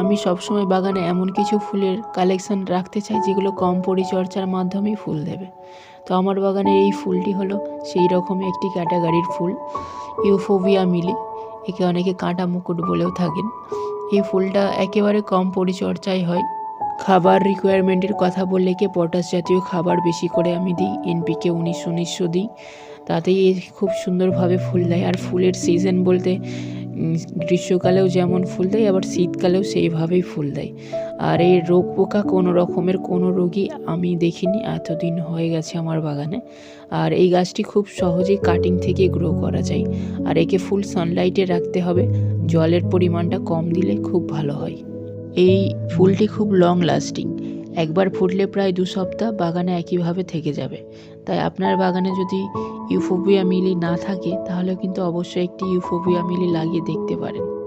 আমি সবসময় বাগানে এমন কিছু ফুলের কালেকশন রাখতে চাই, যেগুলো কম পরিচর্যার মাধ্যমেই ফুল দেবে। তো আমার বাগানে এই ফুলটি হলো সেই রকমই একটি ক্যাটাগরির ফুল ইউফোবিয়া মিলি একে অনেকে কাঁটা মুকুট বলেও থাকেন। এই ফুলটা একেবারে কম পরিচর্যায় হয়। খাবার রিকোয়ারমেন্টের কথা বললে কি পটাশ জাতীয় খাবার বেশি করে আমি দিই এনপিকে উনিশশো উনিশশো দিই। তাতেই খুব সুন্দরভাবে ফুল দেয়। আর ফুলের সিজন বলতে গ্রীষ্মকালেও যেমন ফুল দেয়, আবার শীতকালেও সেইভাবেই ফুল দেয়। আর এই রোগ পোকা কোনো রকমের কোনো রোগী আমি দেখিনি, এতদিন হয়ে গেছে আমার বাগানে। আর এই গাছটি খুব সহজেই কাটিং থেকে গ্রো করা যায়। আর একে ফুল সানলাইটে রাখতে হবে, জলের পরিমাণটা কম দিলে খুব ভালো হয়। এই ফুলটি খুব লং লাস্টিং একবার ফুটলে প্রায় দু সপ্তাহ বাগানে একইভাবে থেকে যাবে। তাই আপনার বাগানে যদি ইউফোবিয়া মিলি না থাকে, তাহলে কিন্তু অবশ্যই একটি ইউফোবিয়া মিলি লাগিয়ে দেখতে পারেন।